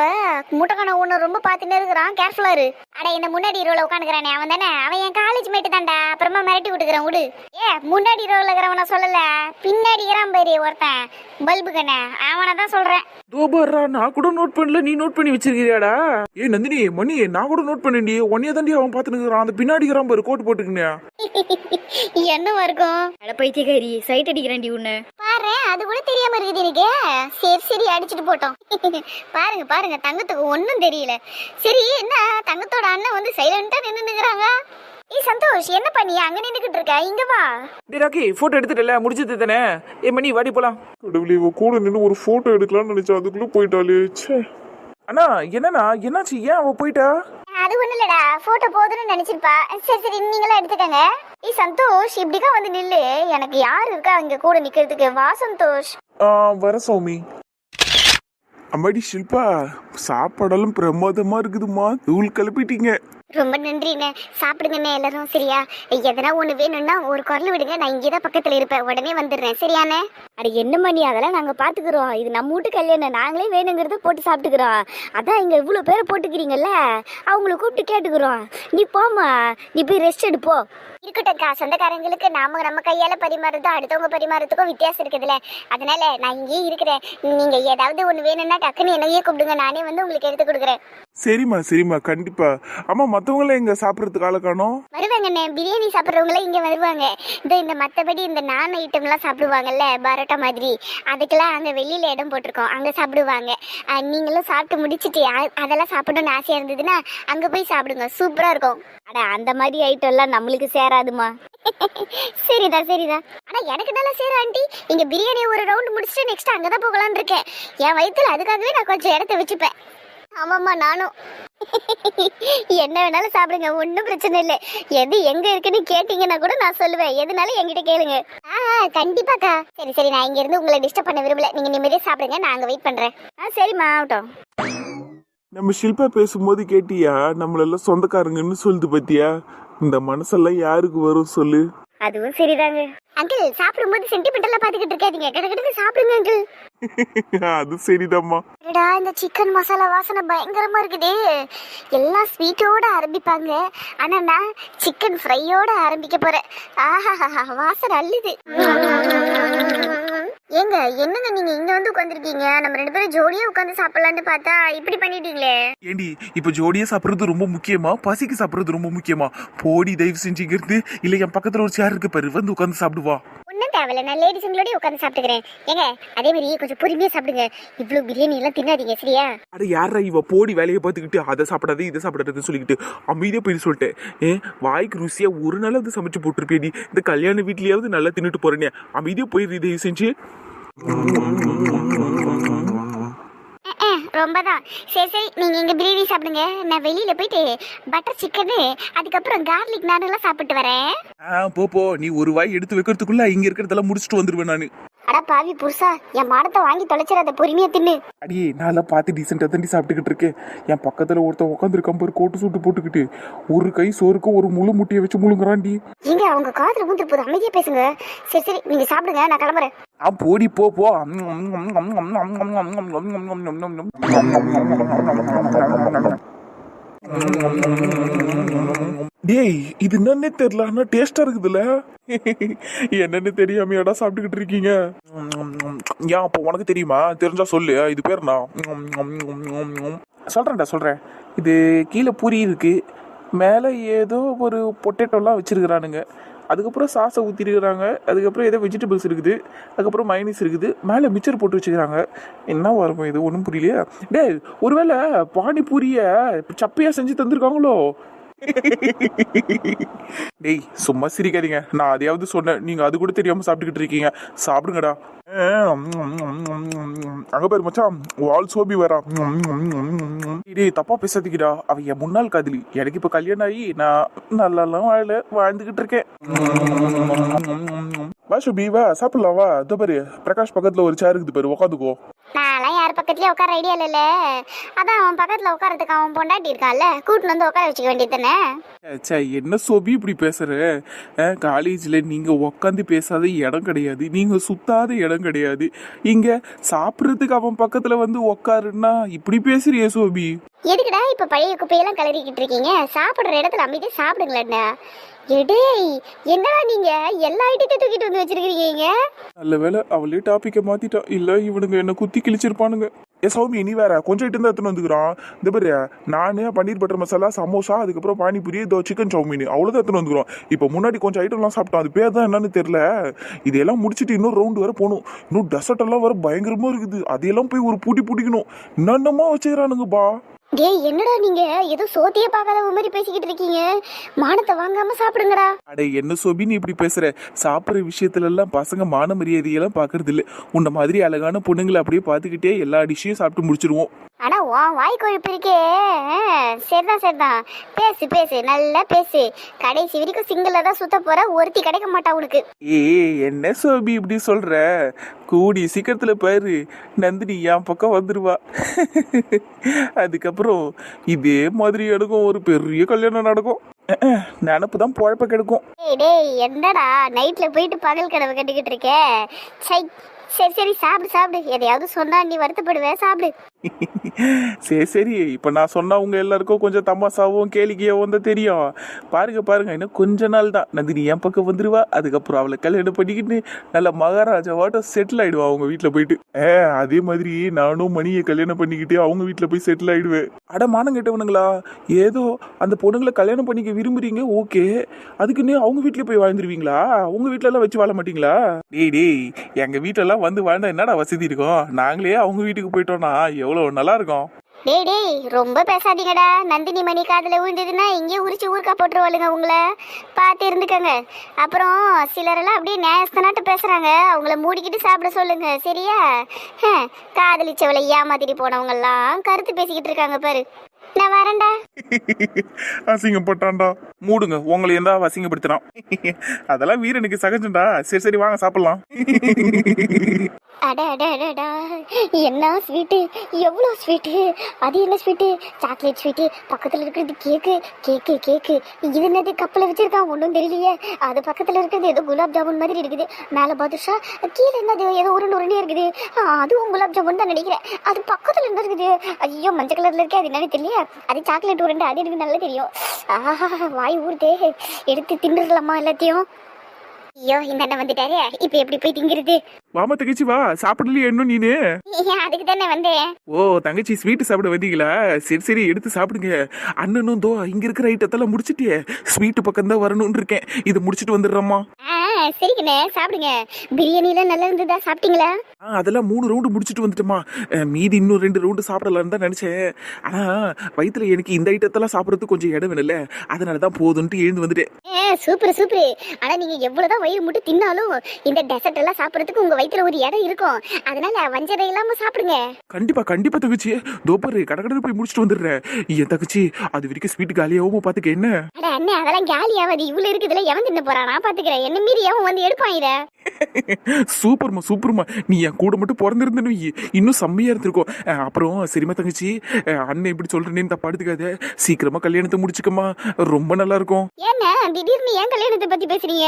[SPEAKER 1] முட்டைக்கான ஒன்று ரொம்ப பார்த்துன்னு இருக்கிறான். கேர்ஃபுல்லா இரு. அட இந்த முன்னாடி ரோல உட்காந்துக்கிறானே அவன் தானே? அவன் என் காலேஜ் மேட்டு தான்டா. அப்புறமா மிரட்டி விட்டுக்கிறேன் விடு. ஏ முன்னாடி ரோல இருக்கிறவன சொல்லல. பின்னாடி இருக்கிறான் பாரு ஒருத்தன். பல்பு கண்ணே. அவனை தான் சொல்றேன்.
[SPEAKER 4] தோபர்ரா நான் கூட நோட் பண்ணல. நீ நோட் பண்ணி வச்சிருக்கிறியாடா? ஏ நந்தினி மணி நான் கூட நோட் பண்ணேன்டி. ஒன்னே தாண்டி அவன் பார்த்துனுக்குறான் அந்த பின்னாடி இருக்கிறான் பாரு கோட் போட்டுக்கினியா
[SPEAKER 1] என்னவா இருக்கும்?
[SPEAKER 2] அட பைத்தியக்காரி சைட் அடிக்கிறேன்டி உன்னை.
[SPEAKER 1] பாரு அது கூட தெரியாம இருக்குது எனக்கு சரி சரி அடிச்சுட்டு போட்டோம். பாருங்க பாருங்க தங்கத்துக்கு ஒண்ணும் தெரியல. சரி என்ன தங்கத்தோட அண்ணன் வந்து சைலண்டா நின்னு நிக்கிறாங்க? ஏய் சந்தோஷ் என்ன பண்ணி அங்க நின்னுகிட்டு இருக்க? இங்க வா.
[SPEAKER 4] ராக்கி போட்டோ எடுத்துட்டல முடிச்சது தானே? ஏ மணி வாடி போலாம்.
[SPEAKER 5] கடவுளே இவ கூட நின்று ஒரு போட்டோ எடுக்கலாம்னு நினைச்சா அதுக்குள்ள போயிட்டாலே ச்சே.
[SPEAKER 4] அண்ணா என்னண்ணா என்னாச்சு? ஏன் அவ போயிட்டா?
[SPEAKER 1] அது ஒண்ணு இல்லடா. போட்டோ போதும்னு நினைச்சிருப்பா. சரி சரி நீங்களா எடுத்துக்கங்க. ஏய் சந்தோஷ் இப்படிக்கா வந்து நில்லு. எனக்கு யார் இருக்கா இங்க கூட நிக்கிறதுக்கு? வா சந்தோஷ்.
[SPEAKER 5] வர சௌமி. அம்மாடி ஷில்பா சாப்பாடெல்லாம் பிரமாதமா இருக்குதுமா தூள் கிளப்பிட்டீங்க.
[SPEAKER 1] ரொம்ப நன்றிண்ணே. சாப்பிடுங்கண்ணே எல்லாரும் சரியா? எதனா ஒண்ணு வேணும்னா ஒரு குரல் விடுங்க. நான் இங்கேதான் பக்கத்துல இருப்பேன். உடனே வந்துடுறேன். சரியாண்ணே?
[SPEAKER 2] அட என்ன மணி அதெல்லாம் நாங்க பாத்துக்கிறோம். இது நம்ம வீட்டு கல்யாணம். நாங்களே வேணுங்கிறத போட்டு சாப்பிட்டுக்கிறோம். அதான் இங்க இவ்வளவு பேரை போட்டுக்கிறீங்கல்ல? அவங்கள கூப்பிட்டு கேட்டுக்கிறோம். நீ போம்மா. நீ போய் ரெஸ்ட் எடுப்போ
[SPEAKER 1] இருக்கட்டும்க்கா. சொந்தக்காரங்களுக்கு நாம நம்ம கையால பரிமாறுறதும் அடுத்தவங்க பரிமாறதுக்கும் வித்தியாசம் இருக்குதுல்ல. அதனால நான் இங்கேயே இருக்கிறேன். நீங்க ஏதாவது ஒண்ணு வேணும்னா டக்குன்னு என்னையே கூப்பிடுங்க. நானே வந்து உங்களுக்கு எடுத்து கொடுக்குறேன்.
[SPEAKER 5] சரிம்மா சரிம்மா. கண்டிப்பா. ஆமா மத்தவங்கள எங்க சாப்பிடறதுக்கு ஆளை காணோம்?
[SPEAKER 1] வருவாங்கண்ணே பிரியாணி சாப்பிட்றவங்களே இங்க வருவாங்க. இந்த இந்த மத்தபடி இந்த நான் ஐட்டம்லாம் சாப்பிடுவாங்கல்ல பரோட்டா மாதிரி. அதுக்கெல்லாம் அங்க வெளியில இடம் போட்டிருக்கோம். அங்க சாப்பிடுவாங்க. நீங்களும் சாப்பிட்டு முடிச்சிட்டு அதெல்லாம் சாப்பிடணும்னு ஆசையா இருந்ததுன்னா அங்க போய் சாப்பிடுங்க. சூப்பரா இருக்கும்.
[SPEAKER 2] அட அந்த மாதிரி ஐட்டம் எல்லாம் நம்மளுக்கு சேராதுமா?
[SPEAKER 1] சரிதா சரிதா. ஆனா எனக்கு நல்லா சேர ஆண்டி. இங்க பிரியாணி ஒரு ரவுண்ட் முடிச்சுட்டு நெக்ஸ்ட் அங்கதான் போகலான்னு இருக்கேன். என் வயித்துல அதுக்காகவே நான் கொஞ்சம் இடத்த வச்சுப்பேன். ஆமாம்மா நானும். என்ன வேணாலும் சாப்பிடுங்க ஒன்றும் பிரச்சனை இல்லை. எது எங்க இருக்குன்னு கேட்டீங்கன்னா கூட நான் சொல்லுவேன். எதுனாலும் என்கிட்ட கேளுங்க. ஆ கண்டிப்பாக்கா. சரி சரி நான் இங்க இருந்து உங்களை டிஸ்டர்ப் பண்ண விரும்பல. நீங்க நிம்மதியா சாப்பிடுங்க நான் அங்க வெயிட் பண்றேன்.
[SPEAKER 2] ஆ சரிம்மா ஆகட்டும்.
[SPEAKER 5] நம்ம ஷில்பா பேசும்போது கேட்டியா? நம்மளெல்லாம் சொந்தக்காரங்கன்னு சொல்லுது பத்தியா? இந்த மனசெல்லாம் யாருக்கு வரும் சொல்லு?
[SPEAKER 2] அதுவும் சரிதாங்க.
[SPEAKER 1] அங்கிள் சாப்பிடும்போது சென்டிமெண்டெல்லாம் பாத்துக்கிட்டு இருக்காதீங்க. கிடக்கிட்டு சாப்பிடுங்க அங்கிள்.
[SPEAKER 5] அது சரிதாம்மா.
[SPEAKER 1] அடடா இந்த சிக்கன் மசாலா வாசனை பயங்கரமா இருக்குதே. எல்லாம் ஸ்வீட்டோட ஆரம்பிப்பாங்க. ஆனா நான் சிக்கன் ஃப்ரையோட ஆரம்பிக்க போறேன். ஆஹா வாசனை அள்ளுது. ஏங்க என்னங்க நீங்க இங்க வந்து உட்காந்துருக்கீங்க நம்ம ரெண்டு பேரும் ஜோடியா உட்காந்து சாப்பிடலாம்னு பார்த்தா இப்படி பண்ணிட்டீங்களே?
[SPEAKER 4] ஏண்டி இப்ப ஜோடியா சாப்பிடுறது ரொம்ப முக்கியமா? பசிக்கு சாப்பிடுறது ரொம்ப முக்கியமா? போடி தயவு செஞ்சுக்கிறது இல்ல என் பக்கத்துல ஒரு சேர் இருக்கு பாரு வந்து உட்காந்து சாப்பிடுவா.
[SPEAKER 1] அதெல்லாம் தேவையில்ல. நான் லேடிஸுங்களோடய உட்காந்து சாப்பிட்டுக்கிறேன். ஏங்க அதே மாதிரி கொஞ்சம் பொறுமையாக சாப்பிடுங்க. இவ்வளோ பிரியாணி எல்லாம் தின்னாதீங்க சரியா?
[SPEAKER 4] அட யாரா இவ? போடி வேலையை பார்த்துக்கிட்டு அதை சாப்பிடாது இதை சாப்பிடாதுன்னு சொல்லிக்கிட்டு அமைதியா போய் சொல்லிட்டேன். ஏன் வாய்க்கு ருசியா ஒரு நாள் அது சமைச்சு போட்டிருப்பேடி இந்த கல்யாண வீட்லேயாவது நல்லா தின்னுட்டு போறேனே. அமைதியாக போயிரு தயவு செஞ்சு.
[SPEAKER 1] ரொம்ப தான் சரி சரி நீங்கள் இங்கே பிரியாணி சாப்பிடுங்க. நான் வெளியில் போயிட்டு பட்டர் சிக்கனு அதுக்கப்புறம் கார்லிக் நானெல்லாம் சாப்பிட்டு வரேன்.
[SPEAKER 4] ஆ போ போ. நீ ஒரு வாய் எடுத்து வைக்கிறதுக்குள்ள இங்கே இருக்கிறதெல்லாம் முடிச்சுட்டு வந்துடுவேன் நான்.
[SPEAKER 1] பாவி புருஷா என் மாடத்தை வாங்கி தொலைச்சிடாத பொறுமையா தின்னு
[SPEAKER 4] அடியே நான் பார்த்து டீசெண்டாக தாண்டி சாப்பிட்டுக்கிட்டு இருக்கேன் என் பக்கத்துல ஒருத்தன் உட்காந்துருக்கான் பாரு கோட்டு சூட்டு போட்டுக்கிட்டு ஒரு கை சோறுக்கு ஒரு முழு முட்டையை வச்சு முழுங்குறான்டி
[SPEAKER 1] ஏங்க அவங்க காதுல ஊந்து போகுது அமைதியா பேசுங்க சரி சரி நீங்க சாப்பிடுங்க நான் கிளம்புறேன்
[SPEAKER 4] ஆ போடி போ போ
[SPEAKER 5] டேய் இது என்னன்னே தெரியல. ஆனா டேஸ்டா இருக்குதுல்ல? என்னன்னு தெரியாமையாடா சாப்பிட்டுக்கிட்டு இருக்கீங்க?
[SPEAKER 4] ஏன் அப்போ உனக்கு தெரியுமா? தெரிஞ்சா சொல்லு. இது பேர் நான் சொல்றேன்டா சொல்றேன். இது கீழே பூரி இருக்கு. மேலே ஏதோ ஒரு பொட்டேட்டோலாம் வச்சிருக்கிறானுங்க. அதுக்கப்புறம் சாஸை ஊற்றிருக்கிறாங்க அதுக்கப்புறம் ஏதோ வெஜிடபிள்ஸ் இருக்குது. அதுக்கப்புறம் மைனஸ் இருக்குது. மேலே மிச்சர் போட்டு வச்சுக்கிறாங்க. என்ன இருக்கும் இது? ஒன்றும் புரியலையா. டேய் ஒருவேளை பானிபூரியை சப்பையாக செஞ்சு தந்திருக்காங்களோ? டேய் சும்மா சிரிக்காதீங்க. நான் அதையாவது சொன்னேன். நீங்கள் அது கூட தெரியாமல் சாப்பிட்டுக்கிட்டு இருக்கீங்க. சாப்பிடுங்கடா. அங்க பேர் மச்சான் வால் சோபி வரா டேய் தப்பா பேசாதீங்கடா. அவ என் முன்னாள் காதலி. எனக்கு இப்ப கல்யாணம் ஆகி நான் நல்லாலாம் வாழல வாழ்ந்துகிட்டு இருக்கேன்.
[SPEAKER 5] வா சுபி வா சாப்பிடலாம் வா. இதோ பாரு பிரகாஷ் பக்கத்துல ஒரு சேர் இருக்குது பாரு உட்காந்துக்கோ
[SPEAKER 1] நான்லாம் யார் பக்கத்துலயும் உட்கார ஐடியா இல்லைல்ல. அதான் அவன் பக்கத்துல உட்காரத்துக்கு அவன் பொண்டாட்டி இருக்கான்ல. கூட்டின்னு வந்து உட்கார வச்சுக்க வேண்டியது தானே?
[SPEAKER 4] ச்சே என்ன சோபி இப்படி பேசுற? காலேஜில் நீங்கள் உக்காந்து பேசாத இடம் கிடையாது. நீங்கள் சுத்தாத இடம் கிடையாது. இங்கே சாப்பிட்றதுக்கு அவன் பக்கத்தில் வந்து உக்காருன்னா இப்படி பேசுறியே சோபி.
[SPEAKER 1] எதுக்குடா இப்ப பழைய குப்பையெல்லாம் கிளறிக்கிட்டு இருக்கீங்க? சாப்பிடுற இடத்துல அமைதியா சாப்பிடுங்களேண்ணா எடேய் என்னடா நீங்க? எல்லா ஐட்டத்தையும் தூக்கிட்டு வந்து வச்சிருக்கீங்க
[SPEAKER 4] நல்ல வேலை அவளே டாப்பிக்கை மாத்திட்டான் இல்லை இவனுங்க என்ன குத்தி கிழிச்சிருப்பானுங்க.
[SPEAKER 5] ஏ சௌமி நீ வேற கொஞ்சம் இட்டு தான் எடுத்துன்னு வந்துக்கிறான். இந்த பாரு நானு பன்னீர் பட்டர் மசாலா சமோசா அதுக்கப்புறம் பானிபூரி இதோ சிக்கன் சௌமின் அவ்வளோதான் எடுத்துன்னு வந்துக்கிறோம். இப்போ முன்னாடி கொஞ்சம் ஐட்டம்லாம் சாப்பிட்டோம் அது பேர் தான் என்னன்னு தெரியல. இதெல்லாம் முடிச்சுட்டு இன்னும் ரவுண்டு வர போகணும். இன்னும் டெசர்ட் எல்லாம் வர பயங்கரமாக இருக்குது. அதையெல்லாம் போய் ஒரு பூட்டி பூட்டிக்கணும். என்னென்னமோ வச்சுக்கிறானுங்கப்பா.
[SPEAKER 1] டேய் என்னடா நீங்க? ஏதோ சோத்தையே பார்க்காத மாதிரி பேசிக்கிட்டு இருக்கீங்க. மானத்தை வாங்காம சாப்பிடுங்கடா.
[SPEAKER 4] அட என்ன சோபி நீ இப்படி பேசுற? சாப்பிட்ற விஷயத்துல எல்லாம் பசங்க மான மரியாதையெல்லாம் பாக்குறது இல்ல உன்ன மாதிரி அழகான பொண்ணுங்களை அப்படியே பார்த்துக்கிட்டே எல்லா டிஷ்ஷையும் சாப்பிட்டு முடிச்சிருவோம்.
[SPEAKER 1] ஆனா உன் வாய் கொழுப்பு இருக்கே. சரிதான் சரிதான். பேசு பேசு நல்லா பேசு. கடைசி வரைக்கும் சிங்கிள தான் சுத்த போற ஒருத்தி கிடைக்க மாட்டா உனக்கு.
[SPEAKER 4] ஏய் என்ன சோபி இப்படி சொல்ற? கூடி சீக்கிரத்துல பாரு. நந்தினி என் பக்கம் வந்துருவா. அதுக்கப்புறம் இதே மாதிரி எனக்கும் ஒரு பெரிய கல்யாணம் நடக்கும். நினப்பு தான் பொழப்ப கெடுக்கும்.
[SPEAKER 1] டேய் என்னடா? நைட்ல போயிட்டு பகல் கனவு கண்டுக்கிட்டு இருக்க? சரி சரி சாப்பிடு சாப்பிடு. எதையாவது சொன்னா நீ வருத்தப்படுவே. சாப்பிடு.
[SPEAKER 4] சரி சரி. இப்போ நான் சொன்ன உங்க எல்லாருக்கும் கொஞ்சம் தமாசாவும் கேளிக்கையாகவும் தான் தெரியும். பாருங்க பாருங்க. இன்னும் கொஞ்ச நாள் தான். நந்தினி என் பக்கம் வந்துருவா. அதுக்கப்புறம் அவளை கல்யாணம் பண்ணிக்கிட்டு நல்ல மகாராஜாவாட்டம் செட்டில் ஆயிடுவா அவங்க வீட்டில் போயிட்டு.
[SPEAKER 5] ஏ அதே மாதிரி நானும் மணியை கல்யாணம் பண்ணிக்கிட்டு அவங்க வீட்டில் போய் செட்டில் ஆயிடுவேன்.
[SPEAKER 4] அட மானம் கேட்டவனுங்களா? ஏதோ அந்த பொண்ணுங்களை கல்யாணம் பண்ணிக்க விரும்புறீங்க? ஓகே. அதுக்குன்னு அவங்க வீட்டில் போய் வாழ்ந்துருவீங்களா? உங்க வீட்டிலலாம் வச்சு வாழ மாட்டீங்களா? டேய் டேய். எங்க வீட்டெல்லாம் வந்து வாழ்ந்தா என்னடா வசதி இருக்கும்? நாங்களே அவங்க வீட்டுக்கு போயிட்டோம்னா எவ்வளவு நல்லா இருக்கும்
[SPEAKER 1] டேய் டேய் ரொம்ப பேசாதீங்கடா. நந்தினி மணி காதுல விழுந்ததுன்னா இங்கேயே உரிச்சு ஊருக்கா போட்டுருவாளுங்க உங்களை. பார்த்து இருந்துக்கங்க. அப்புறம் சிலரெல்லாம் அப்படியே நேசனாட்டு பேசுறாங்க. அவங்கள மூடிக்கிட்டு சாப்பிட சொல்லுங்க. சரியா? காதலிச்சவளை ஏமாத்திட்டு போனவங்கெல்லாம் கருத்து பேசிக்கிட்டு இருக்காங்க பாரு. நான் வரேன்டா.
[SPEAKER 5] அசிங்கப்பட்டான்டா.
[SPEAKER 4] மூடுங்க. உங்களை எந்த அசிங்கப்படுத்துறான்? அதெல்லாம் வீரனுக்கு சகஜம்டா. சரி சரி வாங்க சாப்பிடலாம்.
[SPEAKER 1] அட அட அடடா என்ன ஸ்வீட்டு எவ்வளோ ஸ்வீட்டு அது என்ன ஸ்வீட்டு சாக்லேட் ஸ்வீட்டு பக்கத்தில் இருக்கிறது கேக்கு கேக்கு கேக்கு இது என்னது? கப்பில் வச்சிருக்கான். ஒன்றும் தெரியலையே. அது பக்கத்தில் இருக்கிறது ஏதோ குலாப் ஜாமுன் மாதிரி இருக்குது. மேலே பாதுஷா கீழே என்னது? ஏதோ உருண்டு உருண்டே இருக்குது. அதுவும் குலாப் ஜாமுன் தான் நினைக்கிறேன். அது பக்கத்தில் என்ன இருக்குது? ஐயோ மஞ்சள் கலரில் இருக்கே அது என்னன்னு தெரியல அது சாக்லேட் உருண்டு அது எனக்கு நல்லா தெரியும். ஆஹா வாய் ஊறுதே. எடுத்து தின்னுடலாமா எல்லாத்தையும்? ஐயோ இந்த வந்துட்டாரு. இப்போ எப்படி போய் திங்கிறது?
[SPEAKER 4] வாமா தங்கச்சி வா. சாப்பிடலையே இன்னும் நீனு?
[SPEAKER 1] அதுக்கு தானே வந்தேன்.
[SPEAKER 4] ஓ தங்கச்சி ஸ்வீட் சாப்பிட வந்தீங்களா? சரி சரி எடுத்து சாப்பிடுங்க. அண்ணனும் தோ இங்க இருக்கிற ஐட்டத்தெல்லாம் முடிச்சிட்டியே. ஸ்வீட் பக்கம் தான் வரணும்னு இருக்கேன். இதை முடிச்சிட்டு வந்துடுறோமா
[SPEAKER 1] ஆ சரிங்கண்ணே சாப்பிடுங்க. பிரியாணிலாம் நல்லா இருந்ததா? சாப்பிட்டீங்களா?
[SPEAKER 4] ஆ அதெல்லாம் மூணு ரவுண்டு முடிச்சிட்டு வந்துட்டோமா மீதி இன்னும் ரெண்டு ரவுண்டு சாப்பிடலான்னு தான் நினைச்சேன். ஆனா வயித்துல எனக்கு இந்த ஐட்டத்தெல்லாம் சாப்பிட்றதுக்கு கொஞ்சம் இடம் வேணும்ல. அதனால தான் எழுந்து வந்துட்டேன்.
[SPEAKER 1] ஏ சூப்பர் சூப்பர். ஆனா நீங்க எவ்வளவுதான் வயிறு முட்டு தின்னாலும் இந்த டெசர்ட் எல்லாம் சாப்பிடறதுக்கு உங்க வயித்துல ஒரு இடம் இருக்கும். அதனால வஞ்சரை இல்லாம சாப்பிடுங்க.
[SPEAKER 4] கண்டிப்பா கண்டிப்பா தங்கச்சி. தோப்பரு கடற்கடை போய் முடிச்சிட்டு வந்துடுறேன். என் தங்கச்சி அது வரைக்கும் ஸ்வீட் காலியாகவும் பாத்துக்க என்ன?
[SPEAKER 1] அட அண்ணே அதெல்லாம் காலி ஆகாது இவ்வளவு இருக்குதுல எவன் தின்ன போறான் நான் பாத்துக்கிறேன். என்ன மீறி எவன் வந்து எடுப்பான் இத?
[SPEAKER 4] சூப்பர்மா சூப்பர்மா. நீ என் கூட மட்டும் பிறந்திருந்தனு இன்னும் செம்மையா இருந்திருக்கும். அப்புறம் சரிம்மா தங்கச்சி அண்ணன் இப்படி சொல்றேன்னு தப்பா எடுத்துக்காத சீக்கிரமா கல்யாணத்தை முடிச்சுக்கமா ரொம்ப நல்லா இருக்கும்.
[SPEAKER 1] ஏன்னா திடீர்னு ஏன் கல்யாணத்தை பத்தி பேசுறீங்க?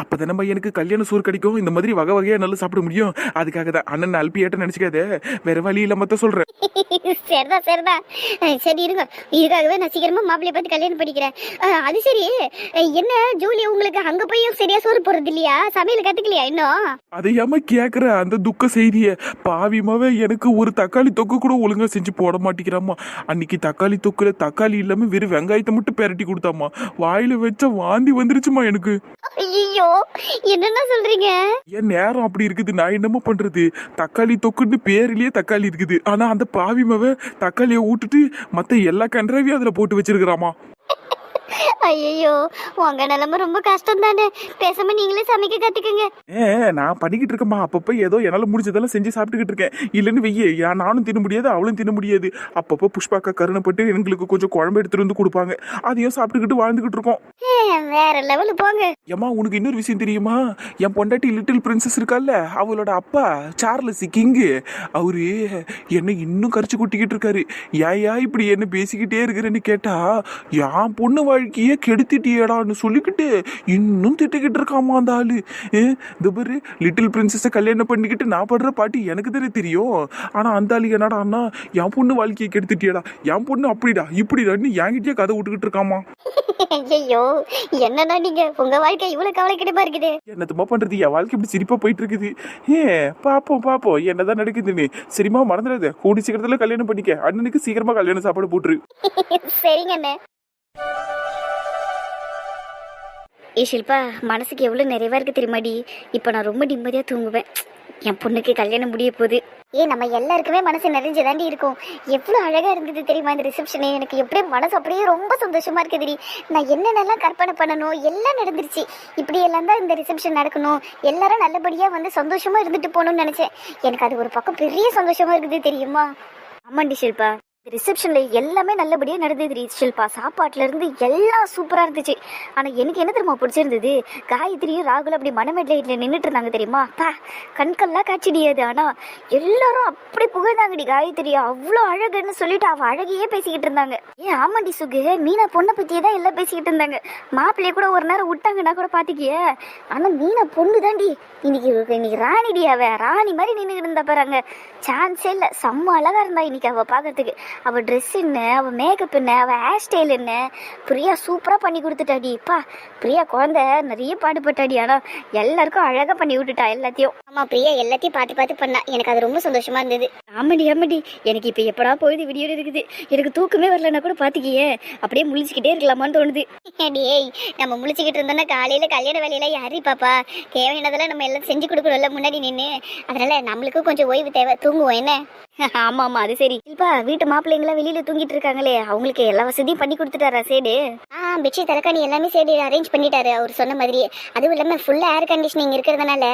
[SPEAKER 4] அப்பதானம்மா எனக்கு கல்யாண சோறு கிடைக்கும் இந்த மாதிரி வகை வகையா நல்லா சாப்பிட முடியும். அதுக்காக தான். அண்ணன் அல்பியாட்ட நினைச்சுக்காத. வேற வழி இல்லாம தான் சொல்றேன்.
[SPEAKER 1] சரிதான் சரிதான் சரி இருங்க. இதுக்காகவே நான் சீக்கிரமா மாப்பிள்ளைய பார்த்து கல்யாணம் பண்ணிக்கிறேன். அது சரி. என்ன ஜூலி உங்களுக்கு அங்க போய் சரியா சோறு போடுறது இல்லையா? சமையல் கத்துக்கலையா இன்னும்?
[SPEAKER 4] அதை ஏமா கேக்குற அந்த துக்க செய்திய? பாவிமாவே எனக்கு ஒரு தக்காளி தொக்கு கூட ஒழுங்கா செஞ்சு போட மாட்டேங்கிறாமா அன்னைக்கு தக்காளி தொக்குல தக்காளி இல்லாம வெறும் வெங்காயத்தை மட்டும் பெரட்டி கொடுத்தாமா வாயில வச்ச வாந்தி வந்துருச்சுமா எனக்கு.
[SPEAKER 1] ஐயோ என்னென்ன சொல்றீங்க?
[SPEAKER 4] என் நேரம் அப்படி இருக்குது. நான் என்னமோ பண்றது? தக்காளி தொக்குன்னு பேர்லயே தக்காளி இருக்குது. ஆனா அந்த பாவி மவ தக்காளியை விட்டுட்டு மத்த எல்லா கன்றாவையும் அதுல போட்டு வச்சிருக்கிறாமா?
[SPEAKER 1] ஐயோ உங்க நிலைமை ரொம்ப கஷ்டம் தானே பேசாம நீங்களே சமைக்க கத்துக்குங்க.
[SPEAKER 4] ஏ நான் பண்ணிக்கிட்டு இருக்கேம்மா. அப்பப்போ ஏதோ என்னால் முடிஞ்சதெல்லாம் செஞ்சு சாப்பிட்டுக்கிட்டு இருக்கேன். இல்லைன்னு வெய்ய நானும் தின்ன முடியாது அவளும் தின்ன முடியாது. அப்பப்போ புஷ்பாக்கா கருணைப்பட்டு எங்களுக்கு கொஞ்சம் குழம்பு எடுத்துட்டு வந்து கொடுப்பாங்க. அதையும் சாப்பிட்டுக்கிட்டு வாழ்ந்துக்கிட்டு இருக்கோம்.
[SPEAKER 1] வேற லெவலு போங்க.
[SPEAKER 4] ஏம்மா உனக்கு இன்னொரு விஷயம் தெரியுமா? என் பொண்டாட்டி லிட்டில் பிரின்சஸ் இருக்கால்ல அவளோட அப்பா சார்லஸ் கிங்கு. அவரு என்னை இன்னும் கரிச்சு கொட்டிக்கிட்டு இருக்காரு. ஏயா இப்படி என்ன பேசிக்கிட்டே இருக்கிறேன்னு கேட்டா என் பொண்ணு வாழ்க்கையே கெடுத்துட்டியேடான்னு சொல்லிக்கிட்டு இன்னும் திட்டிக்கிட்டு இருக்காமா அந்த ஆளு? இந்த பாரு லிட்டில் பிரின்சஸை கல்யாணம் பண்ணிக்கிட்டு நான் படுற பாட்டி எனக்கு தானே தெரியும். ஆனா அந்த ஆளு என்னடா அண்ணா என் பொண்ணு வாழ்க்கையை கெடுத்துட்டியடா. என் பொண்ணு அப்படிடா இப்படிடான்னு என்கிட்டயே கதை விட்டுக்கிட்டு இருக்காமா?
[SPEAKER 1] ஐயோ என்னன்னா நீங்க? உங்க வாழ்க்கை இவ்வளவு கவலைக்கிடமா இருக்குது?
[SPEAKER 4] என்னத்தம்மா பண்றது? என் வாழ்க்கை இப்படி சிரிப்பா போயிட்டு இருக்குது ஏ பாப்போம் பாப்போம் என்னதான் நடக்குதுன்னு. சரிம்மா மறந்துடாத. கூடி சீக்கிரத்துல கல்யாணம் பண்ணிக்க. அண்ணனுக்கு சீக்கிரமா கல்யாணம் சாப்பாடு போட்டுரு.
[SPEAKER 1] சரிங்க அண்ணே.
[SPEAKER 2] ஏ ஷில்பா மனசுக்கு எவ்வளோ நிறைவா இருக்கு தெரியுமாடி? இப்போ நான் ரொம்ப நிம்மதியாக தூங்குவேன். என் பொண்ணுக்கு கல்யாணம் முடிய போகுது.
[SPEAKER 1] ஏ நம்ம எல்லாருக்குமே மனசு நிறைஞ்சதாண்டி இருக்கும். எவ்வளவு அழகா இருந்தது தெரியுமா இந்த ரிசப்ஷனு எனக்கு எப்படியே மனசு அப்படியே ரொம்ப சந்தோஷமா இருக்குதுடி. நான் என்னென்னலாம் கற்பனை பண்ணணும்? எல்லாம் நடந்துருச்சு. இப்படி எல்லாம் தான் இந்த ரிசப்ஷன் நடக்கணும். எல்லாரும் நல்லபடியா வந்து சந்தோஷமா இருந்துட்டு போகணும்னு நினைச்சேன். எனக்கு அது ஒரு பக்கம் பெரிய சந்தோஷமா இருக்குது தெரியுமா?
[SPEAKER 2] ஆமாண்டி ஷில்பா. ரிசப்ஷனில் எல்லாமே நல்லபடியாக நடந்தது ஷில்பா சாப்பாட்டிலேருந்து எல்லாம் சூப்பராக இருந்துச்சு. ஆனால் எனக்கு என்ன தெரியுமா பிடிச்சிருந்தது? காயத்ரியும் ராகுல் அப்படி மணமேட்லைட்டில் நின்றுட்டு இருந்தாங்க தெரியுமா? பா கண்கள்லாம் காய்ச்சிடியாது. ஆனால் எல்லாரும் அப்படி புகழ்ந்தாங்கடி காயத்ரி. அவ்வளோ அழகுன்னு சொல்லிட்டு அவள் அழகையே பேசிக்கிட்டு இருந்தாங்க. ஏன் ஆமாண்டி சுகு மீனா பொண்ணை பற்றியே தான் எல்லாம் பேசிக்கிட்டு இருந்தாங்க. மாப்பிள்ளைய கூட ஒரு நேரம் விட்டாங்கன்னா கூட பார்த்துக்கிய ஆனால் மீனா பொண்ணு தாண்டி இன்னைக்கு இன்னைக்கு ராணிடி அவ. ராணி மாதிரி நின்றுக்கிட்டு இருந்தா பாருங்க சான்ஸே இல்லை. செம்ம அழகாக இருந்தா இன்னைக்கு அவள் பார்க்கறதுக்கு அவள் ட்ரெஸ் என்ன அவள் மேக்கப் என்ன அவள் ஹேர் ஸ்டைல் என்ன? பிரியா சூப்பராக பண்ணி கொடுத்துட்டாடி. இப்பா பிரியா குழந்தை நிறைய பாடுபட்டாடி. ஆனால் எல்லாருக்கும் அழகாக பண்ணி விட்டுட்டா எல்லாத்தையும்.
[SPEAKER 1] ஆமாம் பிரியா எல்லாத்தையும் பார்த்து பார்த்து பண்ணா. எனக்கு அது ரொம்ப சந்தோஷமா இருந்தது.
[SPEAKER 2] ஆமாடி ஆமாடி. எனக்கு இப்போ எப்படா பொழுது விடியோடு இருக்குது. எனக்கு தூக்கமே வரலன்னா கூட பார்த்துக்கியே அப்படியே முழிச்சுக்கிட்டே இருக்கலாமான்னு தோணுது.
[SPEAKER 1] டேய் நம்ம முழிச்சுக்கிட்டு இருந்தோம்னா காலையில கல்யாண வேலையில யாரு பாப்பா? தேவையானதெல்லாம் நம்ம எல்லாம் செஞ்சு கொடுக்கணும்ல முன்னாடி நின்று அதனால நம்மளுக்கும் கொஞ்சம் ஓய்வு தேவை. தூங்குவோம் என்ன?
[SPEAKER 2] ஆமா ஆமா அது சரி. இல்லப்பா வீட்டு மாப்பிள்ளைங்களாம் வெளியில தூங்கிட்டு இருக்காங்களே. அவங்களுக்கு எல்லா வசதியும் பண்ணி கொடுத்துட்டாரா சேடு?
[SPEAKER 1] ஆ பெட்ஷீட் தலைக்காணி எல்லாமே சரி அரேஞ்ச் பண்ணிட்டாரு அவர் சொன்ன மாதிரி அதுவும் இல்லாமல் ஃபுல்லாக ஏர் கண்டிஷனிங் இருக்கிறதுனால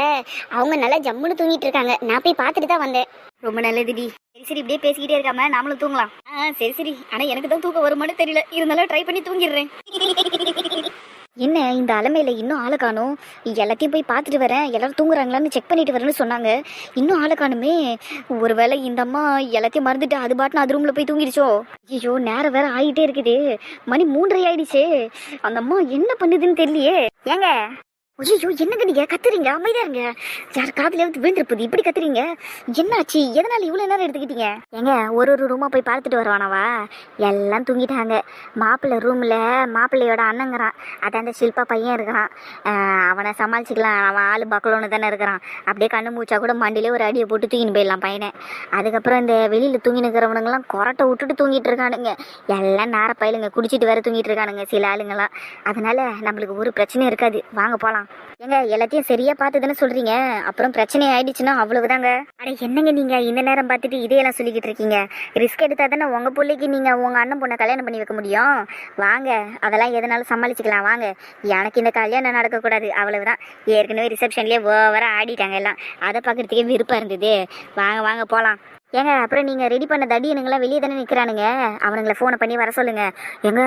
[SPEAKER 1] அவங்க நல்லா ஜம்முன்னு தூங்கிட்டு இருக்காங்க. நான் போய் பார்த்துட்டு தான் வந்தேன்.
[SPEAKER 2] ரொம்ப நல்லதுடி சரி சரி இப்படியே பேசிக்கிட்டே இருக்காம நாமளும் தூங்கலாம். ஆ சரி சரி. ஆனா எனக்கு தான் தூக்கம் வருமானு தெரியல. இருந்தாலும் ட்ரை பண்ணி தூங்கிடுறேன். என்ன இந்த அலமையில இன்னும் ஆளை காணும்? எல்லாத்தையும் போய் பார்த்துட்டு வரேன். எல்லாரும் தூங்குறாங்களான்னு செக் பண்ணிட்டு வரேன்னு சொன்னாங்க. இன்னும் ஆளை காணுமே? ஒருவேளை இந்த அம்மா எல்லாத்தையும் மறந்துட்டு அது பாட்டுன்னு அது ரூம்ல போய் தூங்கிடுச்சோ? ஐயோ நேரம் வேற ஆகிட்டே இருக்குது. மணி மூன்றரை ஆயிடுச்சு. அந்த அம்மா என்ன பண்ணுதுன்னு தெரியலையே. ஏங்க ஐயோ என்னங்க நீங்க? கத்துறீங்க? அமைதியா இருங்க. யார் காதுல வந்து விழுந்திருப்பது? இப்படி கத்துறீங்க? என்னாச்சு? எதனால இவ்வளவு நேரம் எடுத்துக்கிட்டீங்க? ஏங்க ஒரு ஒரு ரூமா போய் பார்த்துட்டு வருவானவா? எல்லாம் தூங்கிட்டாங்க. மாப்பிள்ளை ரூம்ல மாப்பிள்ளையோட அண்ணங்கிறான். அதான் அந்த ஷில்பா பையன் இருக்கிறான். அவனை சமாளிச்சுக்கலாம். அவன் ஆளு பக்கலோன்னு தானே இருக்கிறான். அப்படியே கண்ணு மூச்சா கூட மண்டிலே ஒரு அடியை போட்டு தூக்கின்னு போயிடலாம் பையனை. அதுக்கப்புறம் இந்த வெளியில தூங்கி நிற்கிறவனுங்கெல்லாம் கொரட்டை விட்டுட்டு தூங்கிட்டு இருக்கானுங்க. எல்லாம் நேர பயிலுங்க குடிச்சிட்டு வேற தூங்கிட்டு இருக்கானுங்க சில ஆளுங்கெல்லாம். அதனால நம்மளுக்கு ஒரு பிரச்சனையும் இருக்காது. வாங்க போலாம். ஏங்க எல்லாத்தையும் சரியா பார்த்துதானே சொல்றீங்க. அப்புறம் பிரச்சனை ஆயிடுச்சுன்னா அவ்வளவுதாங்க. அட என்னங்க நீங்க இந்த நேரம் பார்த்துட்டு இதையெல்லாம் சொல்லிக்கிட்டு இருக்கீங்க? ரிஸ்க் எடுத்தா தானே உங்க பிள்ளைக்கு நீங்க உங்க அண்ணன் பொண்ணை கல்யாணம் பண்ணி வைக்க முடியும்? வாங்க அதெல்லாம் எதனாலும் சமாளிச்சுக்கலாம். வாங்க. எனக்கு இந்த கல்யாணம் நடக்கக்கூடாது. அவ்வளவுதான். ஏற்கனவே ரிசப்ஷன்லயே ஓவரா ஆடிட்டாங்க எல்லாம். அதை பாக்குறதுக்கே விருப்பம் இருந்தது. வாங்க வாங்க போலாம். ஏங்க அப்புறம் நீங்கள் ரெடி பண்ண தடியனுங்களாம் வெளியே தானே நிற்கிறானுங்க அவனுங்களை ஃபோனை பண்ணி வர சொல்லுங்க. ஏங்க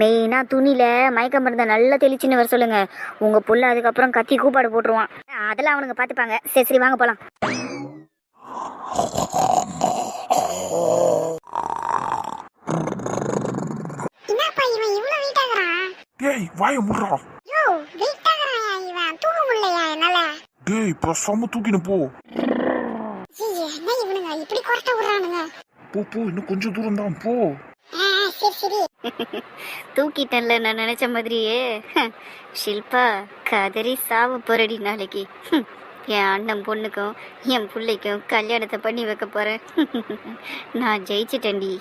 [SPEAKER 2] மெயினாக துணியில் மயக்க மருந்தை நல்லா தெளிச்சுன்னு வர சொல்லுங்க. உங்கள் புள்ள அதுக்கப்புறம் கத்தி கூப்பாடு போட்டுருவான். அதெல்லாம் அவனுங்க பார்த்துப்பாங்க. சரி சரி வாங்க போகலாம்
[SPEAKER 1] என்னப்பா இவன் இவ்வளோ வெயிட் ஆகுறான்
[SPEAKER 4] டேய் வாய முடுறா.
[SPEAKER 1] யோ வெயிட் ஆகுறான் இவன்? தூங்க முடியலையா என்னால?
[SPEAKER 4] டேய் பிரசாம தூக்கினு போ.
[SPEAKER 1] ஐயே, என்ன இவனுங்க? இப்படி கொரட்டை விடுறானுங்க.
[SPEAKER 4] போ போ இன்னும் கொஞ்சம் தூரம் தான் போ
[SPEAKER 1] சரி சரி.
[SPEAKER 2] தூக்கிட்டேன்ல நான் நினச்ச மாதிரியே. ஷில்பா கதறி சாவ போறடி நாளைக்கு. என் அண்ணன் பொண்ணுக்கும் என் பிள்ளைக்கும் கல்யாணத்தை பண்ணி வைக்க போறேன். நான் ஜெயிச்சிட்டேன்டி.